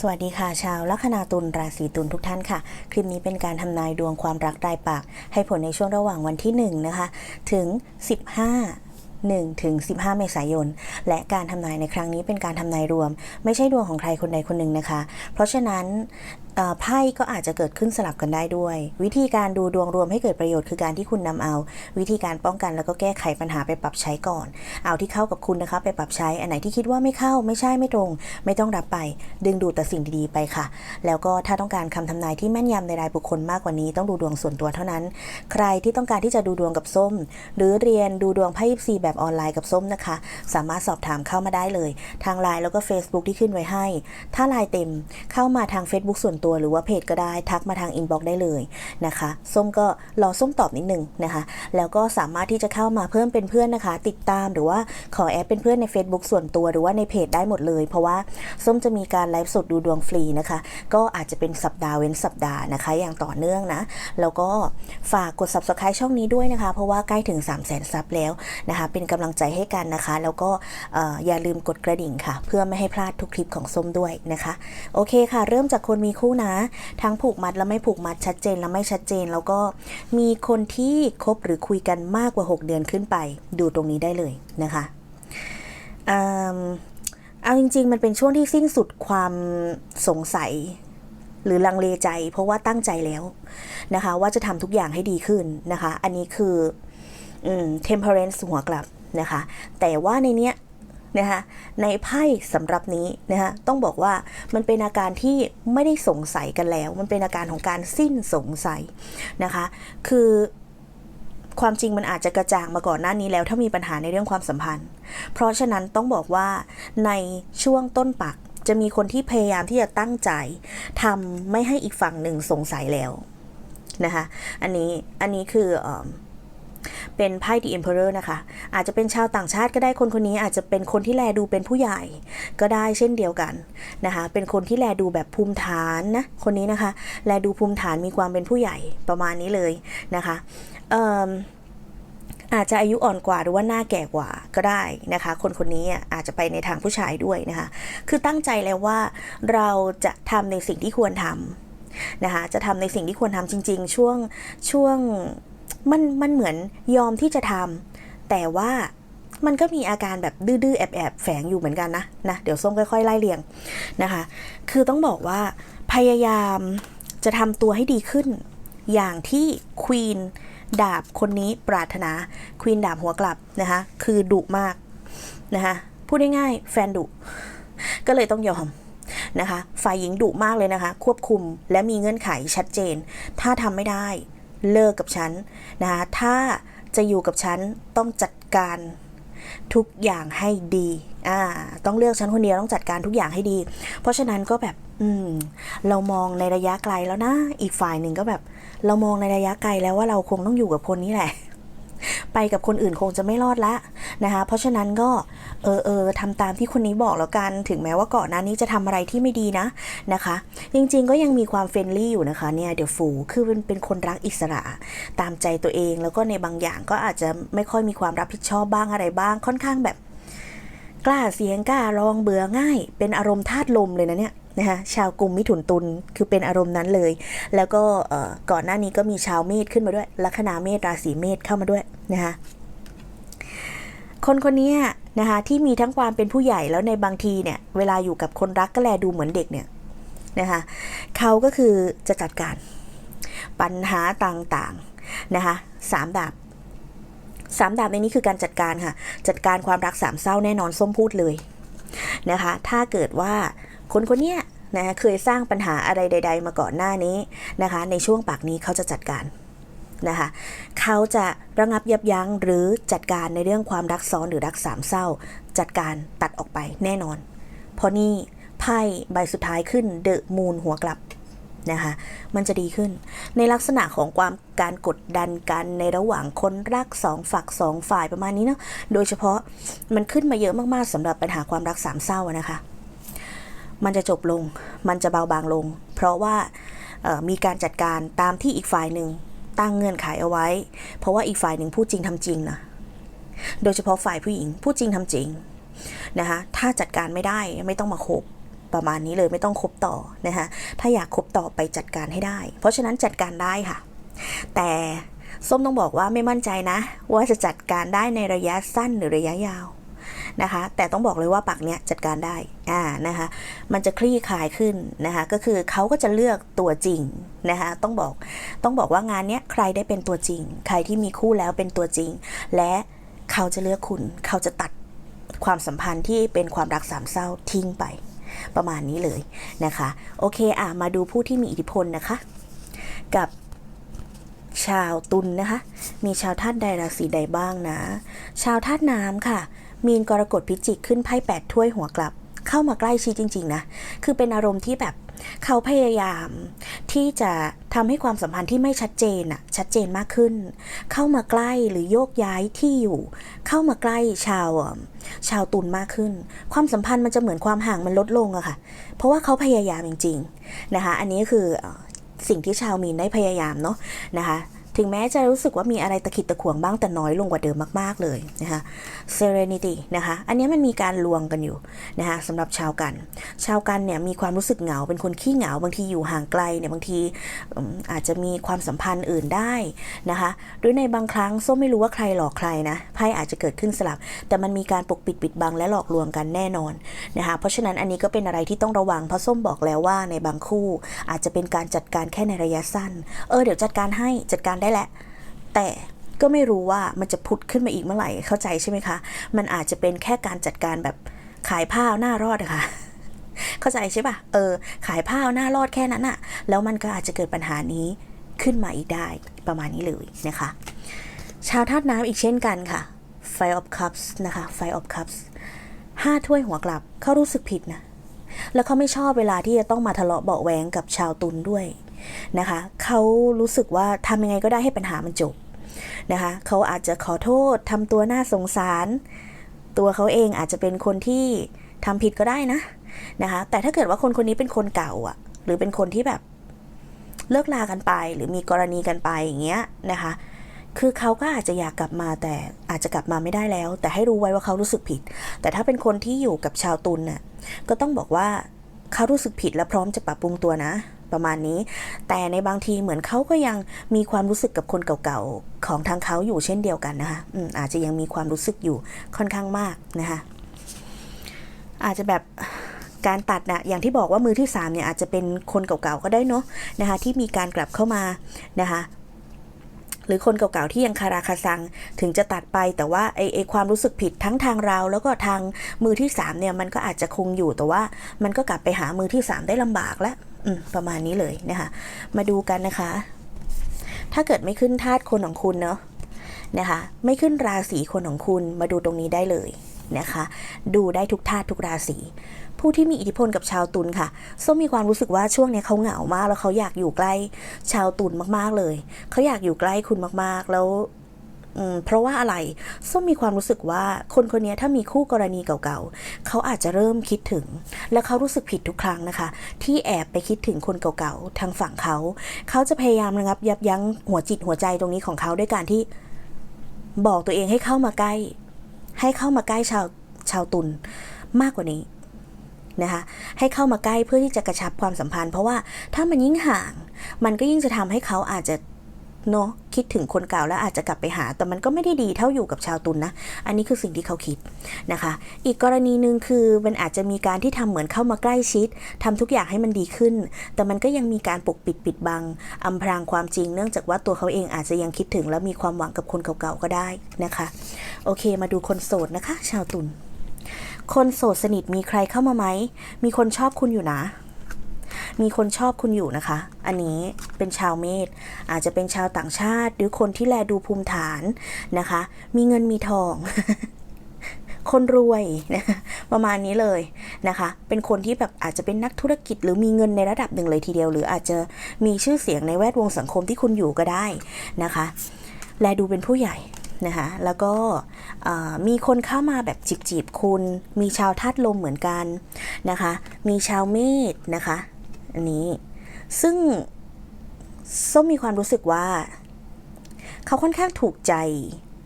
สวัสดีค่ะ ชาวลัคนาตุลราศีตุลทุกท่านค่ะ คลิปนี้เป็นการทำนายดวงความรักรายปาก ให้ผลในช่วงระหว่างวันที่ 1 นะคะ ถึง 15 1ถึง15 เมษายน และการทำนายในครั้งนี้เป็นการทำนายรวม ไม่ใช่ดวงของใครคนใดคนหนึ่งนะคะ เพราะฉะนั้นไพ่ก็อาจจะเกิดขึ้นสลับกันได้ด้วย วิธีการดูดวงรวมให้เกิดประโยชน์คือการที่คุณนำเอา วิธีการป้องกันแล้วก็แก้ไขปัญหาไปปรับใช้ก่อน เอาที่เข้ากับคุณนะคะไปปรับใช้อันไหนที่คิดว่าไม่เข้าไม่ใช่ไม่ตรง ไม่ต้องรับไป ดึงดูดแต่สิ่งดีๆไปค่ะ แล้วก็ถ้าต้องการคำทำนายที่แม่นยำในรายบุคคลมากกว่านี้ต้องดูดวงส่วนตัวเท่านั้น ใครที่ต้องการที่จะดูดวงกับส้ม หรือเรียนดูดวงไพ่ยิปซีแบบออนไลน์กับส้มนะคะ สามารถสอบถามเข้ามาได้เลย ทางไลน์แล้วก็ Facebook ที่ขึ้นไว้ให้ ถ้าไลน์เต็มเข้ามาทาง Facebook ส่วนตัวหรือว่าเพจก็ได้ทักมาทางอินบ็อกซ์ได้เลยนะคะ ส้มก็รอส้มตอบนิดนึงนะคะ แล้วก็สามารถที่จะเข้ามาเพิ่มเป็นเพื่อนนะคะ ติดตามหรือว่าขอแอดเป็นเพื่อนใน Facebook ส่วนตัวหรือว่าในเพจได้หมดเลย เพราะว่าส้มจะมีการไลฟ์สดดูดวงฟรีนะคะ ก็อาจจะเป็นสัปดาห์เว้นสัปดาห์นะคะ อย่างต่อเนื่องนะ แล้วก็ฝากกด subscribe ช่องนี้ด้วยนะคะ เพราะว่าใกล้ถึง 3 0 0 0 0 0ซับแล้วนะคะ เป็นกำลังใจให้กันนะคะ แล้วก็อย่าลืมกดกระดิ่งค่ะ เพื่อไม่ให้พลาดทุกคลิปของส้มด้วยนะคะ โอเคค่ะ เริ่มจากคนมีคู่นะ ทั้งผูกมัดและไม่ผูกมัดชัดเจนและไม่ชัดเจน แล้วก็มีคนที่คบหรือคุยกันมากกว่า 6 เดือนขึ้นไป ดูตรงนี้ได้เลยนะคะเอาจริง ๆ มันเป็นช่วงที่สิ้นสุดความสงสัยหรือลังเลใจ เพราะว่าตั้งใจแล้วนะคะ ว่าจะทำทุกอย่างให้ดีขึ้นนะคะ อันนี้คืออืม temperance หัวกลับนะคะ แต่ว่าในเนี้ย นะคะในไพ่สำหรับนี้นะคะต้องบอกว่ามันเป็นอาการที่ไม่ได้สงสัยกันแล้ว มันเป็นอาการของการสิ้นสงสัยนะคะ คือความจริงมันอาจจะกระจ่างมาก่อนหน้านี้แล้วถ้ามีปัญหาในเรื่องความสัมพันธ์ เพราะฉะนั้นต้องบอกว่าในช่วงต้นปักจะมีคนที่พยายามที่จะตั้งใจทำไม่ให้อีกฝั่งหนึ่งสงสัยแล้วนะคะ อันนี้อันนี้คืออ เป็นไพ่ The Emperor นะคะ อาจจะเป็นชาวต่างชาติก็ได้คนคนนี้อาจจะเป็นคนที่แลดูเป็นผู้ใหญ่ก็ได้เช่นเดียวกันนะคะ เป็นคนที่แลดูแบบภูมิฐานนะ คนนี้นะคะ แลดูภูมิฐานมีความเป็นผู้ใหญ่ประมาณนี้เลยนะคะเอิ่มอาจจะอายุอ่อนกว่าหรือว่าหน้าแก่กว่าก็ได้นะคะ คนคนนี้อะอาจจะไปในทางผู้ชายด้วยนะคะ คือตั้งใจแล้วว่าเราจะทำในสิ่งที่ควรทำนะคะ จะทำในสิ่งที่ควรทำจริง ๆ ช่วงช่วง มันมันเหมือนยอมที่จะทำแต่ว่ามันก็มีอาการแบบดื้อๆแอบๆแฝงอยู่เหมือนกันนะนะเดี๋ยวส้มค่อยๆไล่เรียงนะคะ คือต้องบอกว่าพยายามจะทำตัวให้ดีขึ้น อย่างที่ควีนดาบคนนี้ปรารถนาควีนดาบหัวกลับนะคะ คือดุมากนะคะพูดง่ายๆแฟนดุ ก็เลยต้องยอมนะคะ ฝ่ายหญิงดุมากเลยนะคะ ควบคุมและมีเงื่อนไขชัดเจน ถ้าทำไม่ได้ เลิกกับฉันนะคะถ้าจะอยู่กับฉันต้องจัดการทุกอย่างให้ดี อ่า ต้องเลือกฉันคนเดียวต้องจัดการทุกอย่างให้ดี เพราะฉะนั้นก็แบบ อืม เรามองในระยะไกลแล้วนะ อีกฝ่ายหนึ่งก็แบบ เรามองในระยะไกลแล้วว่าเราคงต้องอยู่กับคนนี้แหละ ไปกับคนอื่นคงจะไม่รอดละนะคะ เพราะฉะนั้นก็เออเออทำตามที่คนนี้บอกแล้วกัน ถึงแม้ว่าก่อนหน้านี้จะทำอะไรที่ไม่ดีนะนะคะ จริงๆก็ยังมีความเฟรนลี่อยู่นะคะเนี่ยเดี๋ยวฟูคือเป็นเป็นคนรักอิสระ ตามใจตัวเองแล้วก็ในบางอย่างก็อาจจะไม่ค่อยมีความรับผิดชอบบ้างอะไรบ้าง ค่อนข้างแบบ กล้าเสียงกล้าลองเบื่อง่าย เป็นอารมณ์ธาตุลมเลยนะเนี่ย นะคะชาวกลุ่มมิถุนตุลคือเป็นอารมณ์นั้นเลย แล้วก็ก่อนหน้านี้ก็มีชาวเมษขึ้นมาด้วย ลัคนาเมษราศีเมษเข้ามาด้วยนะคะคนคนนี้นะคะที่มีทั้งความเป็นผู้ใหญ่แล้วในบางทีเนี่ยเวลาอยู่กับคนรักก็แลดูเหมือนเด็กเนี่ยนะคะเขาก็คือจะจัดการปัญหาต่างๆนะคะสามดาบสามดาบในนี้คือการจัดการค่ะ จัดการความรักสามเศร้าแน่นอนส้มพูดเลยนะคะ ถ้าเกิดว่า คนคนเนี้ยนะเคยสร้างปัญหาอะไรใด ๆ มาก่อนหน้านี้นะคะ ในช่วงปากนี้เขาจะจัดการนะคะเขาจะระงับยับยั้งหรือจัดการในเรื่องความรักซ้อนหรือรักสามเศร้า จัดการตัดออกไปแน่นอน เพราะนี่ไพ่ใบสุดท้ายขึ้นเดอะมูนหัวกลับนะคะมันจะดีขึ้น ในลักษณะของความการกดดันกันในระหว่างคนรักสองฝักสองฝ่ายประมาณนี้เนาะโดยเฉพาะมันขึ้นมาเยอะมากๆสำหรับปัญหาความรักสามเศร้านะคะ มันจะจบลง มันจะเบาบางลง เพราะว่ามีการจัดการตามที่อีกฝ่ายหนึ่งตั้งเงื่อนไขเอาไว้ เพราะว่าอีกฝ่ายหนึ่งพูดจริงทำจริงนะ โดยเฉพาะฝ่ายผู้หญิงพูดจริงทำจริงนะคะ ถ้าจัดการไม่ได้ไม่ต้องมาคบประมาณนี้เลยไม่ต้องคบต่อนะคะถ้าอยากคบต่อไปจัดการให้ได้ เพราะฉะนั้นจัดการได้ค่ะ แต่ส้มต้องบอกว่าไม่มั่นใจนะ ว่าจะจัดการได้ในระยะสั้นหรือระยะยาว นะคะ แต่ต้องบอกเลยว่าปักเนี้ยจัดการได้อ่านะคะมันจะคลี่คลายขึ้นนะคะก็คือเขาก็จะเลือกตัวจริงนะคะต้องบอกต้องบอกว่างานเนี้ยใครได้เป็นตัวจริง ใครที่มีคู่แล้วเป็นตัวจริง และเขาจะเลือกคุณเขาจะตัดความสัมพันธ์ที่เป็นความรักสามเศร้าทิ้งไปประมาณนี้เลยนะคะ โอเคอะมาดูผู้ที่มีอิทธิพลนะคะ กับชาวตุลนนะคะ มีชาวธาตุใดราศีใดบ้างนะ ชาวธาตุน้ำค่ะ มีนกรกฎพิจิกขึ้นไพ่แปดถ้วยหัวกลับ เข้ามาใกล้ชิดจริง ๆ นะ คือเป็นอารมณ์ที่แบบเขาพยายาม ที่จะทำให้ความสัมพันธ์ที่ไม่ชัดเจนอะชัดเจนมากขึ้น เข้ามาใกล้หรือโยกย้ายที่อยู่ เข้ามาใกล้ชาวชาวตุลมากขึ้น ความสัมพันธ์มันจะเหมือนความห่างมันลดลงอะค่ะ เพราะว่าเขาพยายามจริง ๆ นะคะ อันนี้คือสิ่งที่ชาวมีนได้พยายามเนาะนะคะ ถึงแม้จะรู้สึกว่ามีอะไรตะขิดตะขวงบ้างแต่น้อยลงกว่าเดิมมากๆเลยนะคะ serenity นะคะ อันนี้มันมีการลวงกันอยู่นะคะสำหรับชาวกัน ชาวกันเนี่ยมีความรู้สึกเหงา เป็นคนขี้เหงา บางทีอยู่ห่างไกลเนี่ยบางทีอาจจะมีความสัมพันธ์อื่นได้นะคะหรือในบางครั้งส้มไม่รู้ว่าใครหลอกใครนะไพ่อาจจะเกิดขึ้นสลับ แต่มันมีการปกปิดปิดบังและหลอกลวงกันแน่นอนนะคะเพราะฉะนั้นอันนี้ก็เป็นอะไรที่ต้องระวังเพราะส้มบอกแล้วว่าในบางคู่ อาจจะเป็นการจัดการแค่ในระยะสั้น เออเดี๋ยวจัดการให้จัดการได้แหละ แต่ก็ไม่รู้ว่ามันจะพุดขึ้นมาอีกเมื่อไหร่เข้าใจใช่ไหมคะ มันอาจจะเป็นแค่การจัดการแบบขายผ้าเอาหน้ารอดอะค่ะเข้าใจใช่ปะเออ ขายผ้าเอาหน้ารอดแค่นั้นอะแล้วมันก็อาจจะเกิดปัญหานี้ขึ้นมาอีกได้ประมาณนี้เลยนะคะ ชาวธาตุน้ำอีกเช่นกันค่ะ Five of Cups นะคะ Five of Cups ห้าถ้วยหัวกลับเขารู้สึกผิดนะ แล้วเขาไม่ชอบเวลาที่จะต้องมาทะเลาะเบาะแวงกับชาวตุลด้วย นะคะเขารู้สึกว่าทำยังไงก็ได้ให้ปัญหามันจบนะคะเขาอาจจะขอโทษทำตัวน่าสงสาร ตัวเขาเองอาจจะเป็นคนที่ทำผิดก็ได้นะนะคะ แต่ถ้าเกิดว่าคนคนนี้เป็นคนเก่าอะหรือเป็นคนที่แบบเลิกลากันไป หรือมีกรณีกันไปอย่างเงี้ยนะคะคือเขาก็อาจจะอยากกลับมาแต่อาจจะกลับมาไม่ได้แล้ว แต่ให้รู้ไว้ว่าเขารู้สึกผิด แต่ถ้าเป็นคนที่อยู่กับชาวตุลน่ะก็ต้องบอกว่าเขารู้สึกผิดและพร้อมจะปรับปรุงตัวนะ ประมาณนี้ แต่ในบางทีเหมือนเขาก็ยังมีความรู้สึกกับคนเก่าๆของทางเขาอยู่เช่นเดียวกันนะคะอืมอาจจะยังมีความรู้สึกอยู่ค่อนข้างมากนะคะอาจจะแบบการตัดนะอย่างที่บอกว่ามือที่สามเนี่ยอาจจะเป็นคนเก่าๆก็ได้เนาะนะคะที่มีการกลับเข้ามานะคะหรือคนเก่าๆที่ยังคาราคาซังถึงจะตัดไปแต่ว่าไอไอความรู้สึกผิดทั้งทางเรา แล้วก็ทางมือที่สามเนี่ยมันก็อาจจะคงอยู่แต่ว่ามันก็กลับไปหามือที่สามได้ลำบากแล้ว ประมาณนี้เลยนะคะ มาดูกันนะคะ ถ้าเกิดไม่ขึ้นธาตุคนของคุณเนาะนะคะ ไม่ขึ้นราศีคนของคุณมาดูตรงนี้ได้เลยนะคะ ดูได้ทุกธาตุทุกราศีผู้ที่มีอิทธิพลกับชาวตุลค่ะส้มมีความรู้สึกว่าช่วงนี้เขาเหงามากแล้วเขาอยากอยู่ใกล้ชาวตุลมากๆเลย เขาอยากอยู่ใกล้คุณมากๆ แล้ว เพราะว่าอะไรส้มมีความรู้สึกว่าคนคนนี้ถ้ามีคู่กรณีเก่าๆ เขาอาจจะเริ่มคิดถึง และเขารู้สึกผิดทุกครั้งนะคะ ที่แอบไปคิดถึงคนเก่าๆ ทางฝั่งเขา เขาจะพยายามระงับยับยั้งหัวจิตหัวใจตรงนี้ของเขาด้วยการที่บอกตัวเองให้เข้ามาใกล้ ให้เข้ามาใกล้ชาวชาวตุลมากกว่านี้นะคะให้เข้ามาใกล้เพื่อที่จะกระชับความสัมพันธ์ เพราะว่าถ้ามันยิ่งห่าง มันก็ยิ่งจะทำให้เขาอาจจะ เนาะคิดถึงคนเก่าแล้วอาจจะกลับไปหา แต่มันก็ไม่ได้ดีเท่าอยู่กับชาวตุนนะ อันนี้คือสิ่งที่เขาคิดนะคะ อีกกรณีหนึ่งคือมันอาจจะมีการที่ทำเหมือนเข้ามาใกล้ชิดทำทุกอย่างให้มันดีขึ้น แต่มันก็ยังมีการปกปิดปิดบังอำพรางความจริง เนื่องจากว่าตัวเขาเองอาจจะยังคิดถึงและมีความหวังกับคนเก่าๆก็ได้นะคะ โอเค มาดูคนโสดนะคะ ชาวตุลคนโสดสนิทมีใครเข้ามาไหม มีคนชอบคุณอยู่นะ มีคนชอบคุณอยู่นะคะ อันนี้เป็นชาวเมษอาจจะเป็นชาวต่างชาติ หรือคนที่แลดูภูมิฐานนะคะ มีเงินมีทอง คนรวยนะประมาณนี้เลยนะคะ เป็นคนที่แบบอาจจะเป็นนักธุรกิจ หรือมีเงินในระดับหนึ่งเลยทีเดียว หรืออาจจะมีชื่อเสียงในแวดวงสังคมที่คุณอยู่ก็ได้นะคะ แลดูเป็นผู้ใหญ่นะคะแล้วก็มีคนเข้ามาแบบจีบจีบๆคุณ มีชาวธาตุลมเหมือนกันนะคะ มีชาวเมษนะคะ อันนี้ ซึ่งส้มมีความรู้สึกว่า เขาค่อนข้างถูกใจ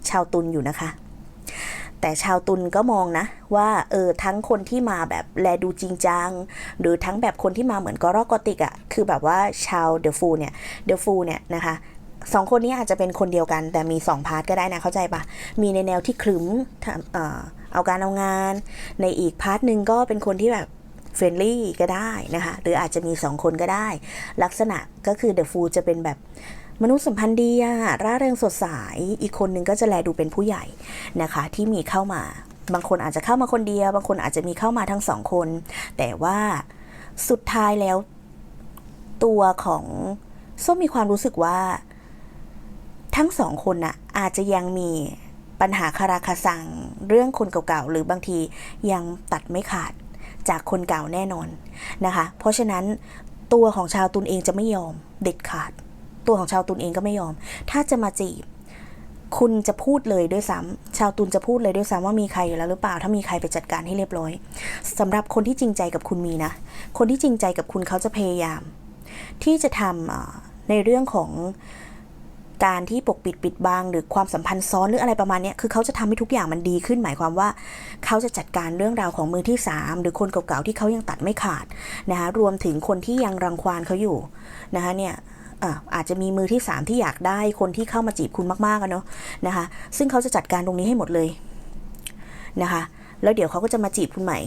ชาวตุลอยู่นะคะ แต่ชาวตุลก็มองนะ ว่าเออทั้งคนที่มาแบบแลดูจริงจัง หรือทั้งแบบคนที่มาเหมือนกอรอกอติกอะคือแบบว่าชาวเดอะฟูเนี่ยเดอะฟูเนี่ยนะคะสองคนนี้อาจจะเป็นคนเดียวกัน แต่มีสองพาร์ทก็ได้นะเข้าใจปะมีในแนวที่ครึ้มเอ่อเอาการเอางาน ในอีกพาร์ทหนึ่งก็เป็นคนที่แบบ เฟรนลี่ก็ได้นะคะ หรืออาจจะมีสองคนก็ได้ ลักษณะก็คือเดอะฟูจะเป็นแบบมนุษย์สัมพันธ์ดีอะร่าเริงสดใส อีกคนนึงก็จะแลดูเป็นผู้ใหญ่นะคะที่มีเข้ามา บางคนอาจจะเข้ามาคนเดียว บางคนอาจจะมีเข้ามาทั้งสองคน แต่ว่าสุดท้ายแล้ว ตัวของส้มมีความรู้สึกว่า ทั้งสองคนน่ะอาจจะยังมีปัญหาคาราคาซัง เรื่องคนเก่าๆ หรือบางทียังตัดไม่ขาด จากคนเก่าแน่นอนนะคะ เพราะฉะนั้นตัวของชาวตุนเองจะไม่ยอมเด็ดขาด ตัวของชาวตุนเองก็ไม่ยอม ถ้าจะมาจีบ คุณจะพูดเลยด้วยซ้ำชาวตุนจะพูดเลยด้วยซ้ำว่ามีใครอยู่แล้วหรือเปล่า ถ้ามีใครไปจัดการให้เรียบร้อยสำหรับคนที่จริงใจกับคุณมีนะ คนที่จริงใจกับคุณเขาจะพยายาม ที่จะทำในเรื่องของ การที่ปกปิดปิดบังหรือความสัมพันธ์ซ้อนหรืออะไรประมาณนี้คือเขาจะทำให้ทุกอย่างมันดีขึ้น หมายความว่า เขาจะจัดการเรื่องราวของมือที่สามหรือคนเก่าๆที่เขายังตัดไม่ขาดนะคะรวมถึงคนที่ยังรังควานเขาอยู่นะคะเนี่ยอาจจะมีมือที่สามที่อยากได้คนที่เข้ามาจีบคุณมากๆอะเนาะนะคะซึ่งเขาจะจัดการตรงนี้ให้หมดเลยนะคะ แล้วเดี๋ยวเขาก็จะมาจีบคุณใหม่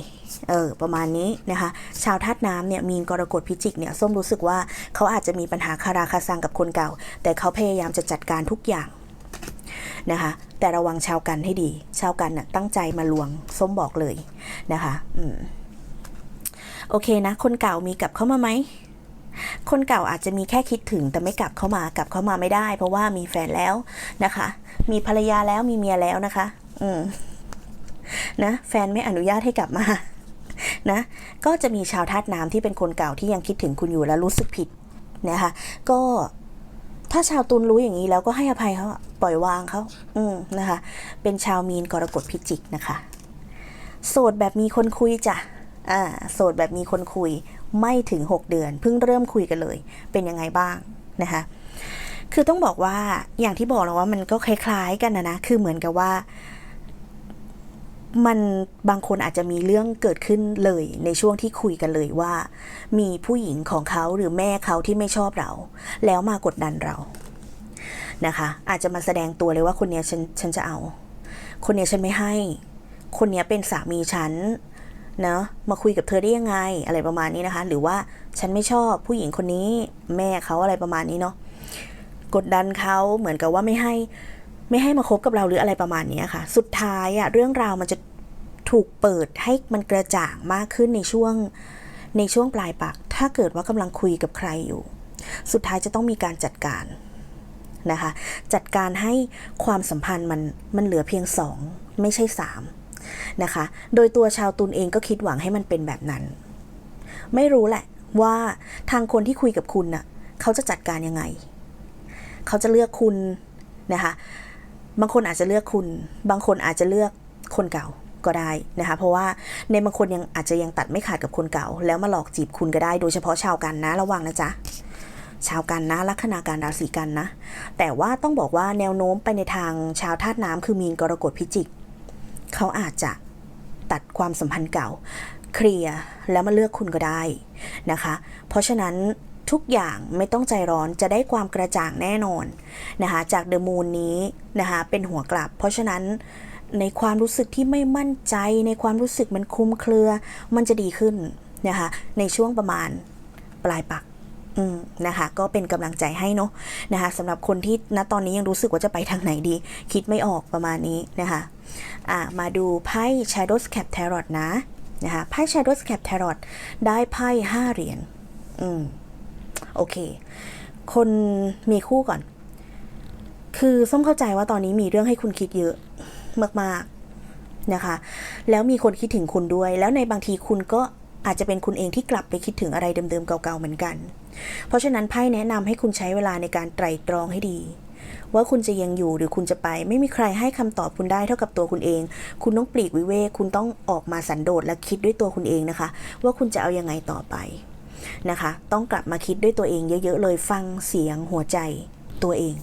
เออ ประมาณนี้นะคะ ชาวธาตุน้ำเนี่ย มีนกรกฎพิจิกเนี่ย ส้มรู้สึกว่าเขาอาจจะมีปัญหาคาราคาซังกับคนเก่า แต่เขาพยายามจะจัดการทุกอย่างนะคะ แต่ระวังชาวกันให้ดี ชาวกันน่ะตั้งใจมาลวง ส้มบอกเลยนะคะ อืม โอเคนะ คนเก่ามีกลับเข้ามาไหมคนเก่าอาจจะมีแค่คิดถึงแต่ไม่กลับเข้ามากลับเข้ามาไม่ได้ เพราะว่ามีแฟนแล้วนะคะ มีภรรยาแล้วมีเมียแล้วนะคะ อืม นะแฟนไม่อนุญาตให้กลับมานะก็จะมีชาวธาตุน้ำที่เป็นคนเก่าที่ยังคิดถึงคุณอยู่แล้วรู้สึกผิดนะคะก็ถ้าชาวตุลรู้อย่างนี้แล้วก็ให้อภัยเขาปล่อยวางเขาอืมนะคะ เป็นชาวมีนกรกฎพิจิกนะคะ โสดแบบมีคนคุยจ้ะอ่าโสดแบบมีคนคุยไม่ถึง 6 เดือน เพิ่งเริ่มคุยกันเลย เป็นยังไงบ้างนะคะ คือต้องบอกว่าอย่างที่บอกแล้วว่ามันก็คล้ายๆกันนะนะคือเหมือนกับว่า มันบางคนอาจจะมีเรื่องเกิดขึ้นเลยในช่วงที่คุยกันเลยว่า มีผู้หญิงของเขาหรือแม่เขาที่ไม่ชอบเรา แล้วมากดดันเรานะคะ อาจจะมาแสดงตัวเลยว่าคนเนี้ยฉันฉันจะเอา คนเนี้ยฉันไม่ให้ คนเนี้ยเป็นสามีฉันเนะมาคุยกับเธอได้ยังไงอะไรประมาณนี้นะคะ หรือว่าฉันไม่ชอบผู้หญิงคนนี้ แม่เขาอะไรประมาณนี้เนาะกดดันเขาเหมือนกับว่าไม่ให้ ไม่ให้มาคบกับเราหรืออะไรประมาณนี้ค่ะ สุดท้ายอะเรื่องราวมันจะถูกเปิดให้มันกระจ่างมากขึ้นในช่วงในช่วงปลายปาก ถ้าเกิดว่ากำลังคุยกับใครอยู่ สุดท้ายจะต้องมีการจัดการนะคะ จัดการให้ความสัมพันธ์มันมันเหลือเพียงสองไม่ใช่สามนะคะ โดยตัวชาวตุลเองก็คิดหวังให้มันเป็นแบบนั้น ไม่รู้แหละว่าทางคนที่คุยกับคุณน่ะเขาจะจัดการยังไง เขาจะเลือกคุณนะคะ บางคนอาจจะเลือกคุณ บางคนอาจจะเลือกคนเก่าก็ได้นะคะ เพราะว่าในบางคนยังอาจจะยังตัดไม่ขาดกับคนเก่า แล้วมาหลอกจีบคุณก็ได้ โดยเฉพาะชาวกันนะระวังนะจ๊ะชาวกันนะลัคนาการราศีกันนะ แต่ว่าต้องบอกว่าแนวโน้มไปในทางชาวธาตุน้ำคือมีนกรกฎพิจิก เขาอาจจะตัดความสัมพันธ์เก่า เคลียร์แล้วมาเลือกคุณก็ได้นะคะ เพราะฉะนั้น ทุกอย่างไม่ต้องใจร้อนจะได้ความกระจ่างแน่นอนนะคะจากเดอะมูนนี้นะคะเป็นหัวกลับ เพราะฉะนั้นในความรู้สึกที่ไม่มั่นใจ ในความรู้สึกมันคลุมเครือ มันจะดีขึ้นนะคะในช่วงประมาณปลายปักนะคะก็เป็นกำลังใจให้เนาะนะคะสำหรับคนที่ณตอนนี้ยังรู้สึกว่าจะไปทางไหนดี คิดไม่ออกประมาณนี้นะคะะมาดูไพ่ Shadows Cap Tarot นะนะคะไพ่ Shadows Cap Tarot ได้ไพ่ห้าเหรียญอืม โอเค คนมีคู่ก่อน คือส้มเข้าใจว่าตอนนี้มีเรื่องให้คุณคิดเยอะมากๆนะคะ แล้วมีคนคิดถึงคุณด้วย แล้วในบางทีคุณก็อาจจะเป็นคุณเองที่กลับไปคิดถึงอะไรเดิมๆเก่าๆเหมือนกัน เพราะฉะนั้นไพ่แนะนำให้คุณใช้เวลาในการไตร่ตรองให้ดี ว่าคุณจะยังอยู่หรือคุณจะไป ไม่มีใครให้คำตอบคุณได้เท่ากับตัวคุณเอง คุณต้องปลีกวิเวกคุณต้องออกมาสันโดษและคิดด้วยตัวคุณเองนะคะ ว่าคุณจะเอายังไงต่อไป นะคะ ต้องกลับมาคิดด้วยตัวเองเยอะ ๆ เลยฟังเสียงหัวใจตัวเอง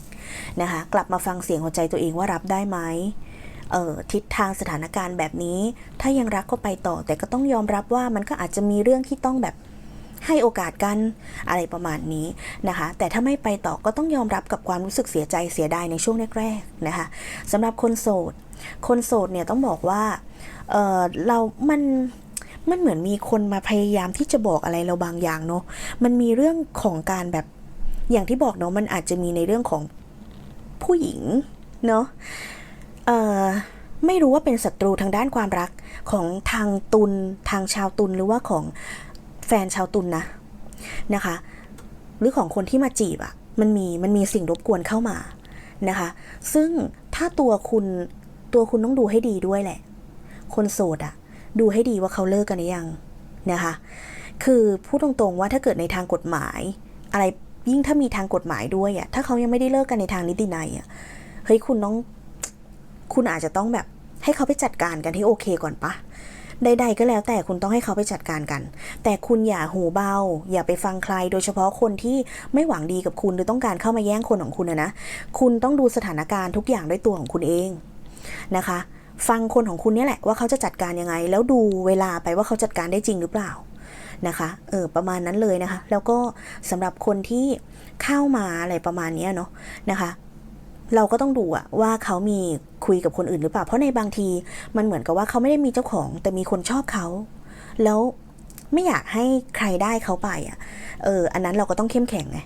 นะคะ กลับมาฟังเสียงหัวใจตัวเองว่ารับได้ไหมเออทิศทางสถานการณ์แบบนี้ ถ้ายังรักก็ไปต่อ แต่ก็ต้องยอมรับว่ามันก็อาจจะมีเรื่องที่ต้องแบบให้โอกาสกันอะไรประมาณนี้นะคะ แต่ถ้าไม่ไปต่อก็ต้องยอมรับกับความรู้สึกเสียใจเสียดายในช่วงแรกๆนะคะสำหรับคนโสด คนโสดเนี่ยต้องบอกว่าเออเรา มัน มันเหมือนมีคนมาพยายามที่จะบอกอะไรเราบางอย่างเนาะมันมีเรื่องของการแบบอย่างที่บอกเนาะมันอาจจะมีในเรื่องของผู้หญิงเนาะเอ่อไม่รู้ว่าเป็นศัตรูทางด้านความรักของทางตุลทางชาวตุลหรือว่าของแฟนชาวตุลนะนะคะ หรือของคนที่มาจีบอะ่ะมันมีมันมีสิ่งรบกวนเข้ามานะคะ ซึ่งถ้าตัวคุณตัวคุณต้องดูให้ดีด้วยแหละ คนโสดอะ ดูให้ดีว่าเขาเลิกกันหรือยังนะคะ คือพูดตรงๆว่าถ้าเกิดในทางกฎหมาย อะไรยิ่งถ้ามีทางกฎหมายด้วยอะถ้าเขายังไม่ได้เลิกกันในทางนิตินัยอะเฮ้ยคุณต้องคุณอาจจะต้องแบบให้เขาไปจัดการกันที่โอเคก่อนปะใดๆก็แล้วแต่คุณต้องให้เขาไปจัดการกัน แต่คุณอย่าหูเบา อย่าไปฟังใคร โดยเฉพาะคนที่ไม่หวังดีกับคุณหรือต้องการเข้ามาแย่งคนของคุณนะนะ คุณต้องดูสถานการณ์ทุกอย่างด้วยตัวของคุณเองนะคะ ฟังคนของคุณนี่แหละว่าเขาจะจัดการยังไง แล้วดูเวลาไปว่าเขาจัดการได้จริงหรือเปล่านะคะเออประมาณนั้นเลยนะคะ แล้วก็สำหรับคนที่เข้ามาอะไรประมาณนี้เนาะนะคะ เราก็ต้องดูอะว่าเขามีคุยกับคนอื่นหรือเปล่า เพราะในบางทีมันเหมือนกับว่าเขาไม่ได้มีเจ้าของ แต่มีคนชอบเขา แล้วไม่อยากให้ใครได้เขาไปอะเอออันนั้นเราก็ต้องเข้มแข็งไง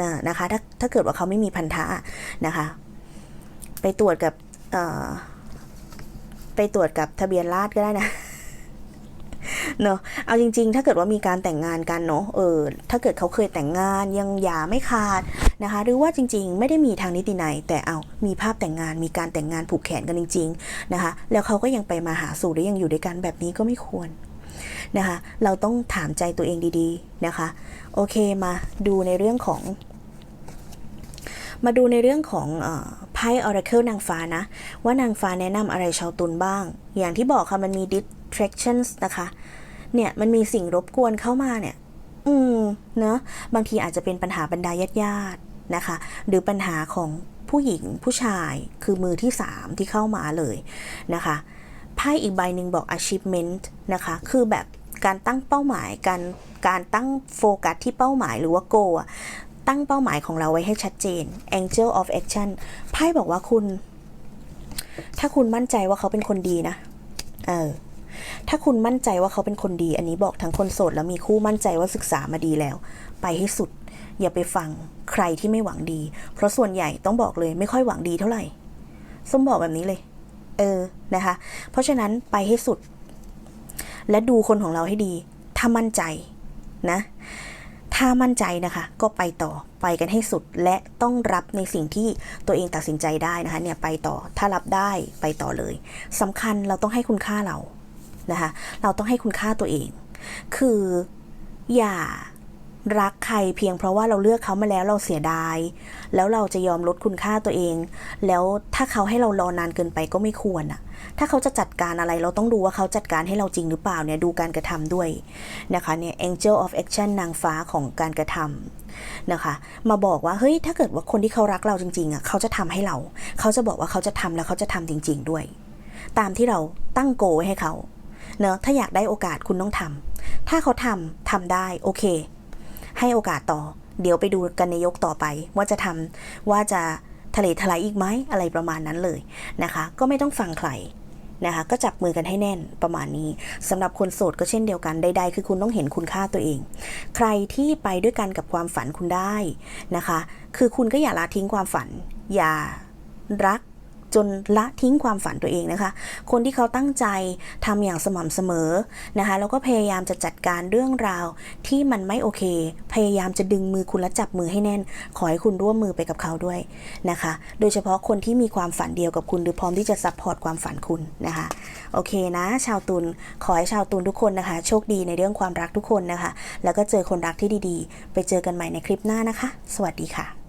นะนะคะถ้าถ้าเกิดว่าเขาไม่มีพันธะนะคะ ไปตรวจกับเออ ไปตรวจกับทะเบียนราษฎรก็ได้นะเนอะเอาจริง ๆ ถ้าเกิดว่ามีการแต่งงานกันเนาะ เออ ถ้าเกิดเขาเคยแต่งงานยังหย่าไม่ขาดนะคะ หรือว่าจริง ๆ ไม่ได้มีทางนิตินัยแต่เอามีภาพแต่งงาน มีการแต่งงานผูกแขนกันจริง ๆ นะคะ แล้วเขาก็ยังไปมาหาสู่และยังอยู่ด้วยกันแบบนี้ก็ไม่ควรนะคะ เราต้องถามใจตัวเองดีๆ นะคะ โอเคมาดูในเรื่องของ มาดูในเรื่องของ พ่ Oracle นางฟ้านะ ว่านางฟ้าแนะนำอะไรชาวตุลบ้าง อย่างที่บอกค่ะมันมี distractions นะคะ เนี่ยมันมีสิ่งรบกวนเข้ามาเนี่ย อืม เนอะบางทีอาจจะเป็นปัญหาบรรดาญาติญาตินะคะ หรือปัญหาของผู้หญิงผู้ชายคือมือที่สามที่เข้ามาเลยนะคะไพ่อีกใบหนึ่งบอก achievement นะคะ คือแบบการตั้งเป้าหมายการการตั้งโฟกัสที่เป้าหมายหรือว่า goal อะ ตั้งเป้าหมายของเราไว้ให้ชัดเจน Angel of Action ไพ่บอกว่าคุณ ถ้าคุณมั่นใจว่าเขาเป็นคนดีนะ เออ ถ้าคุณมั่นใจว่าเขาเป็นคนดี อันนี้บอกทั้งคนโสดแล้วมีคู่มั่นใจว่าศึกษามาดีแล้ว ไปให้สุด อย่าไปฟังใครที่ไม่หวังดี เพราะส่วนใหญ่ต้องบอกเลยไม่ค่อยหวังดีเท่าไหร่ส้มบอกแบบนี้เลย เออ นะคะ เพราะฉะนั้นไปให้สุด และดูคนของเราให้ดี ถ้ามั่นใจนะ ถ้ามั่นใจนะคะ ก็ไปต่อไปกันให้สุดและต้องรับในสิ่งที่ตัวเองตัดสินใจได้นะคะเนี่ยไปต่อถ้ารับได้ไปต่อเลยสำคัญเราต้องให้คุณค่าเรานะคะ เราต้องให้คุณค่าตัวเอง คืออย่า รักใครเพียงเพราะว่าเราเลือกเขามาแล้วเราเสียดาย แล้วเราจะยอมลดคุณค่าตัวเอง แล้วถ้าเขาให้เรารอนานเกินไปก็ไม่ควรอะถ้าเขาจะจัดการอะไรเราต้องดูว่าเขาจัดการให้เราจริงหรือเปล่าเนี่ยดูการกระทำด้วยนะคะเนี่ย Angel of Action นางฟ้าของการกระทำนะคะ มาบอกว่าเฮ้ยถ้าเกิดว่าคนที่เขารักเราจริงๆอะเขาจะทำให้เรา เขาจะบอกว่าเขาจะทำแล้วเขาจะทำจริง ๆด้วย ตามที่เราตั้งโกไว้ให้เขาเนอะถ้าอยากได้โอกาสคุณต้องทำถ้าเขาทำทำได้โอเค ให้โอกาสต่อ เดี๋ยวไปดูกันในยกต่อไป ว่าจะทำว่าจะทะเลทลายอีกไหมอะไรประมาณนั้นเลยนะคะ ก็ไม่ต้องฟังใครนะคะก็จับมือกันให้แน่นประมาณนี้สำหรับคนโสดก็เช่นเดียวกันใดๆคือคุณต้องเห็นคุณค่าตัวเอง ใครที่ไปด้วยกันกับความฝันคุณได้นะคะ คือคุณก็อย่าละทิ้งความฝัน อย่ารัก จนละทิ้งความฝันตัวเองนะคะ คนที่เขาตั้งใจทำอย่างสม่ำเสมอนะคะแล้วก็พยายามจะจัดการเรื่องราวที่มันไม่โอเค พยายามจะดึงมือคุณและจับมือให้แน่น ขอให้คุณร่วมมือไปกับเขาด้วยนะคะ โดยเฉพาะคนที่มีความฝันเดียวกับคุณหรือพร้อมที่จะซัพพอร์ตความฝันคุณนะคะโอเคนะ ชาวตุลขอให้ชาวตุลทุกคนนะคะ โชคดีในเรื่องความรักทุกคนนะคะ แล้วก็เจอคนรักที่ดีๆ ไปเจอกันใหม่ในคลิปหน้านะคะ สวัสดีค่ะ